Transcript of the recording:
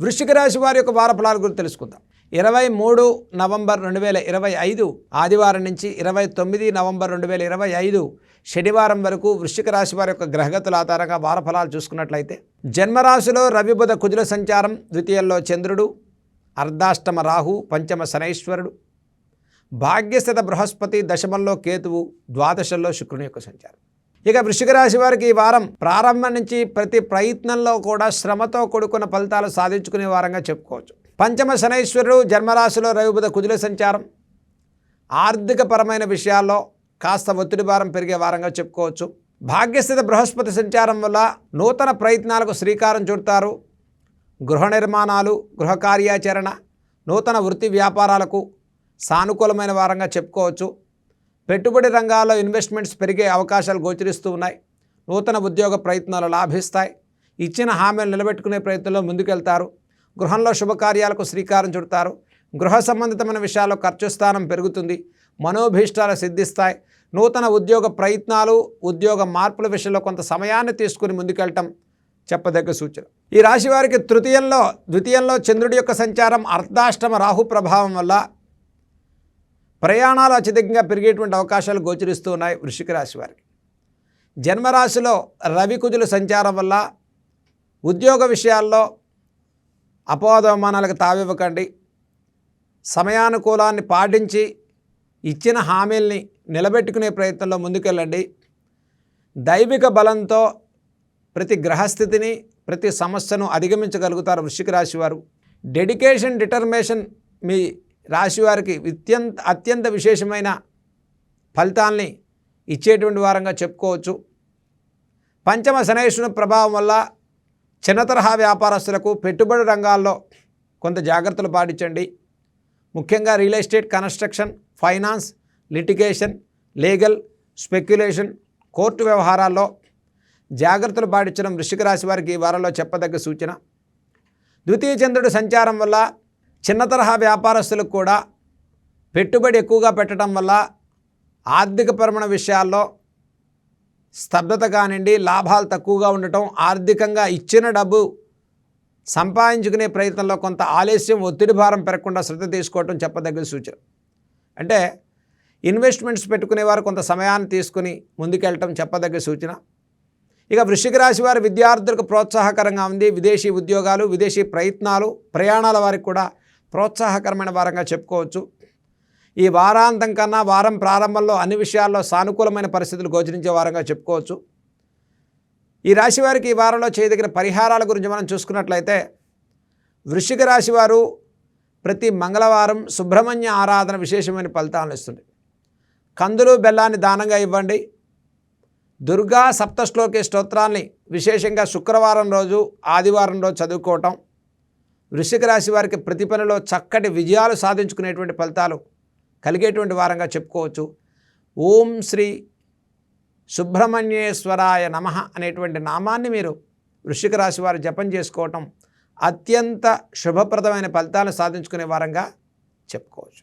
వృశ్చిక రాశి వారి యొక్క వార ఫలాల గురించి తెలుసుకుందాం. ఇరవై మూడు నవంబర్ రెండు వేల ఇరవై ఐదు ఆదివారం నుంచి ఇరవై తొమ్మిది నవంబర్ రెండు వేల ఇరవై ఐదు శనివారం వరకు వృశ్చిక రాశి వారి యొక్క గ్రహగతుల ఆధారంగా వార ఫలాలు చూసుకున్నట్లయితే జన్మరాశిలో రవిబుధ కుదుల కుజుల సంచారం ద్వితీయంలో చంద్రుడు అర్ధాష్టమ రాహు పంచమ శనైశ్వరుడు భాగ్యస్థిత బృహస్పతి దశమంలో కేతువు ద్వాదశంలో శుక్రుని యొక్క సంచారం. ఇక వృషిక రాశి వారికి ఈ వారం ప్రారంభం నుంచి ప్రతి ప్రయత్నంలో కూడా శ్రమతో కూడుకున్న ఫలితాలు సాధించుకునే వారంగా చెప్పుకోవచ్చు. పంచమ శనైశ్వరుడు జన్మరాశిలో రవిబుధ కుదుల సంచారం. ఆర్థికపరమైన విషయాల్లో కాస్త ఒత్తిడి భారం పెరిగే వారంగా చెప్పుకోవచ్చు. భాగ్యస్థిత బృహస్పతి సంచారం వల్ల నూతన ప్రయత్నాలకు శ్రీకారం చుడతారు. గృహ నిర్మాణాలు గృహ కార్యాచరణ నూతన వృత్తి వ్యాపారాలకు సానుకూలమైన వారంగా చెప్పుకోవచ్చు. పెట్టుబడి రంగాల్లో ఇన్వెస్ట్మెంట్స్ పెరిగే అవకాశాలు గోచరిస్తూ ఉన్నాయి. నూతన ఉద్యోగ ప్రయత్నాలు లాభిస్తాయి. ఇచ్చిన హామీలు నిలబెట్టుకునే ప్రయత్నంలో ముందుకెళ్తారు. గృహంలో శుభకార్యాలకు శ్రీకారం చుడతారు. గృహ సంబంధితమైన విషయాల్లో ఖర్చు స్థానం పెరుగుతుంది. మనోభీష్టాలు సిద్ధిస్తాయి. నూతన ఉద్యోగ ప్రయత్నాలు ఉద్యోగ మార్పుల విషయంలో కొంత సమయాన్ని తీసుకుని ముందుకెళ్ళటం చెప్పదగ్గ సూచన. ఈ రాశి వారికి తృతీయంలో ద్వితీయంలో చంద్రుడి యొక్క సంచారం అర్ధాష్టమ రాహు ప్రభావం వల్ల ప్రయాణాలు అత్యధికంగా పెరిగేటువంటి అవకాశాలు గోచరిస్తూ ఉన్నాయి వృషిక రాశి వారికి. జన్మరాశిలో రవి కుజుల సంచారం వల్ల ఉద్యోగ విషయాల్లో అపోదవమానాలకు తావివ్వకండి. సమయానుకూలాన్ని పాటించి ఇచ్చిన హామీల్ని నిలబెట్టుకునే ప్రయత్నంలో ముందుకెళ్ళండి. దైవిక బలంతో ప్రతి గ్రహస్థితిని ప్రతి సమస్యను అధిగమించగలుగుతారు వృశ్చిక రాశి వారు. డెడికేషన్ డిటర్మేషన్ మీ రాశి వారికి అత్యంత అత్యంత విశేషమైన ఫలితాల్ని ఇచ్చేటువంటి వారంగా చెప్పుకోవచ్చు. పంచమ శనేశ్వరుని ప్రభావం వల్ల చిన్న తరహా వ్యాపారస్తులకు పెట్టుబడి రంగాల్లో కొంత జాగ్రత్తలు పాటించండి. ముఖ్యంగా real estate construction finance litigation legal speculation court వ్యవహారాల్లో జాగ్రత్తలు పాటించడం వృశ్చిక రాశి వారికి ఈ వారంలో చెప్పదగ్గ సూచన. ద్వితీయ చంద్రుడి సంచారం వల్ల చిన్న తరహా వ్యాపారస్తులకు కూడా పెట్టుబడి ఎక్కువగా పెట్టడం వల్ల ఆర్థికపరమైన విషయాల్లో స్తబ్దత కానివ్వండి లాభాలు తక్కువగా ఉండటం ఆర్థికంగా ఇచ్చిన డబ్బు సంపాదించుకునే ప్రయత్నంలో కొంత ఆలస్యం ఒత్తిడి భారం పెరగకుండా శ్రద్ధ తీసుకోవటం చెప్పదగ్గ సూచన. అంటే ఇన్వెస్ట్మెంట్స్ పెట్టుకునేవారు కొంత సమయాన్ని తీసుకుని ముందుకెళ్ళటం చెప్పదగ్గ సూచన. ఇక వృషిక రాశి వారి విద్యార్థులకు ప్రోత్సాహకరంగా ఉంది. విదేశీ ఉద్యోగాలు విదేశీ ప్రయత్నాలు ప్రయాణాల వారికి కూడా ప్రోత్సాహకరమైన వారంగా చెప్పుకోవచ్చు. ఈ వారాంతం కన్నా వారం ప్రారంభంలో అన్ని విషయాల్లో సానుకూలమైన పరిస్థితులు గోచరించే వారంగా చెప్పుకోవచ్చు. ఈ రాశి వారికి ఈ వారంలో చేయదగిన పరిహారాల గురించి మనం చూసుకున్నట్లయితే వృశ్చిక రాశి వారు ప్రతి మంగళవారం సుబ్రహ్మణ్య ఆరాధన విశేషమైన ఫలితాలను ఇస్తుంది. కందులు బెల్లాన్ని దానంగా ఇవ్వండి. దుర్గా సప్తశ్లోకి స్తోత్రాన్ని విశేషంగా శుక్రవారం రోజు ఆదివారం రోజు చదువుకోవటం. వృశ్చిక రాశి వారికి ప్రతి పనిలో చక్కటి విజయాలు సాధించుకునేటువంటి ఫలితాలు కలిగేటువంటి వారంగా చెప్పుకోవచ్చు. ఓం శ్రీ సుబ్రహ్మణ్యేశ్వరాయ నమ అనేటువంటి నామాన్ని మీరు వృశ్చిక రాశి వారు జపం చేసుకోవటం అత్యంత శుభప్రదమైన ఫలితాలను సాధించుకునే వారంగా చెప్పుకోవచ్చు.